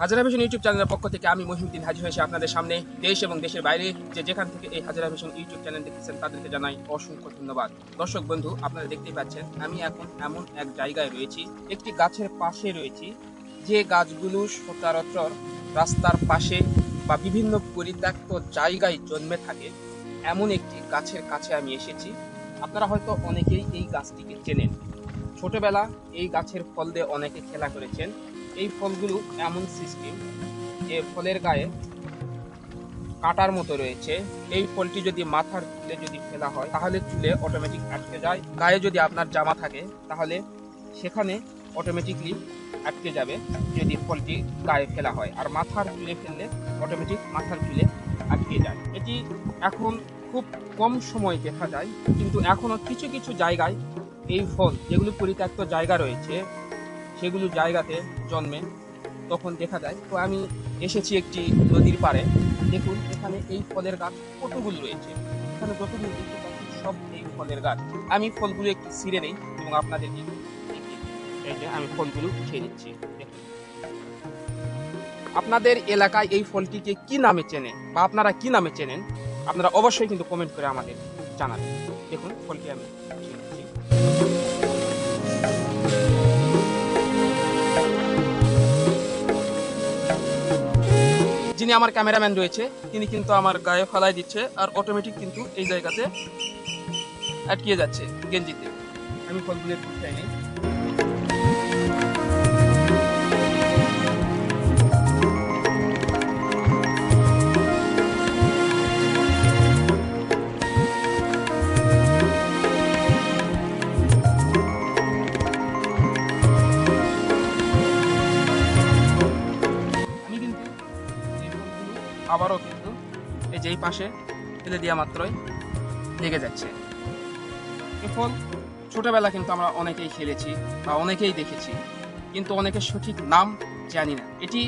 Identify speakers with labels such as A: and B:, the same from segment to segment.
A: হাজারা vision YouTube চ্যানেলের পক্ষ থেকে আমি মহিউদ্দিন হাজির হয়েছি আপনাদের সামনে। দেশ এবং দেশের বাইরে যে যেখান থেকে এই হাজারা ভিশন ইউটিউব চ্যানেল দেখতেছেন, তাদেরকে জানাই অসংখ্য ধন্যবাদ। দর্শক বন্ধু, আপনারা দেখতেই পাচ্ছেন, আমি এখন এমন এক জায়গায় রয়েছি, একটি গাছের পাশে রয়েছি, যে গাছগুলো সচরাচর রাস্তার পাশে বা বিভিন্ন পরিত্যক্ত জায়গায় জন্মে থাকে, এমন একটি গাছের কাছে আমি এসেছি। আপনারা হয়তো অনেকেই এই গাছটিকে চেনেন। ছোটবেলা এই গাছের ফল দিয়ে অনেকে খেলা করেছেন। এই ফলগুলো এমন সিস্টেম যে ফলের গায়ে কাঁটার মতো রয়েছে। এই ফলটি যদি মাথার চুলে যদি ফেলা হয়, তাহলে চুলে অটোমেটিক আটকে যায়। গায়ে যদি আপনার জামা থাকে, তাহলে সেখানে অটোমেটিকলি আটকে যাবে যদি ফলটি গায়ে ফেলা হয়। আর মাথার চুলে ফেললে অটোমেটিক মাথার চুলে আটকে যায়। এটি এখন খুব কম সময় দেখা যায়, কিন্তু এখনও কিছু কিছু জায়গায় এই ফল, যেগুলো পরিত্যক্ত জায়গা রয়েছে সেগুলো জায়গাতে জন্মে তখন দেখা যায়। তো আমি এসেছি একটি নদীর পাড়ে। দেখুন, এখানে এই ফলের গাছ কতগুলো রয়েছে? এখানে যতগুলো দেখতে পাচ্ছি সব এই ফলের গাছ। আমি ফলগুলো একটু ছিঁড়ে নেই এবং দিই। এই যে, আমি ফলগুলো খেয়ে নিচ্ছি। দেখুন। আপনাদের এলাকায় এই ফলটিকে কি নামে চেনে বা আপনারা কি নামে চেনেন? আপনারা অবশ্যই কিন্তু কমেন্ট করে আমাদের জানাবেন। দেখুন, ফলটি আমি নিচ্ছি। যিনি আমার ক্যামেরাম্যান রয়েছে, তিনি কিন্তু আমার গায়ে ফালাই দিচ্ছে আর অটোমেটিক কিন্তু এই জায়গাতে আটকিয়ে যাচ্ছে গেঞ্জিতে। আমি ফলগুলো নিই আবারও কিন্তু এই যেই পাশে ফেলে দেওয়া মাত্রই লেগে যাচ্ছে। এই ফল ছোটবেলা কিন্তু আমরা অনেকেই খেলেছি বা অনেকেই দেখেছি, কিন্তু অনেকের সঠিক নাম জানি না। এটি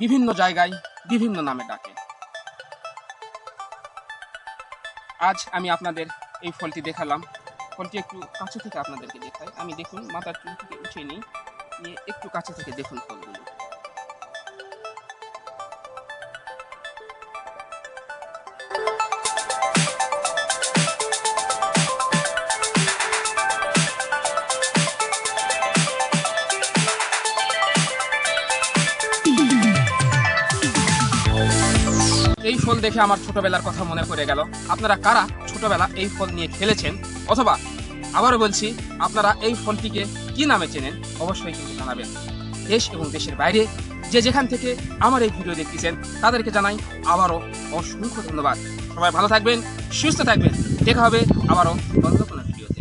A: বিভিন্ন জায়গায় বিভিন্ন নামে ডাকে। আজ আমি আপনাদের এই ফলটি দেখালাম। ফলটি একটু কাছে থেকে আপনাদেরকে দেখাই। আমি দেখুন, মাথার চুল থেকে উঠিয়ে নিই। নিয়ে একটু কাছে থেকে দেখুন ফলগুলো। এই ফল দেখে আমার ছোটবেলার কথা মনে পড়ে গেল। আপনারা কারা ছোটবেলা এই ফল নিয়ে খেলেছেন? অথবা আবারও বলছি, আপনারা এই ফলটিকে কি নামে চেনেন? অবশ্যই কিন্তু জানাবেন। দেশ এবং দেশের বাইরে যে যেখান থেকে আমার এই ভিডিও দেখতেছেন, তাদেরকে জানাই আবারও অসংখ্য ধন্যবাদ। সবাই ভালো থাকবেন, সুস্থ থাকবেন। দেখা হবে আবারও কোনো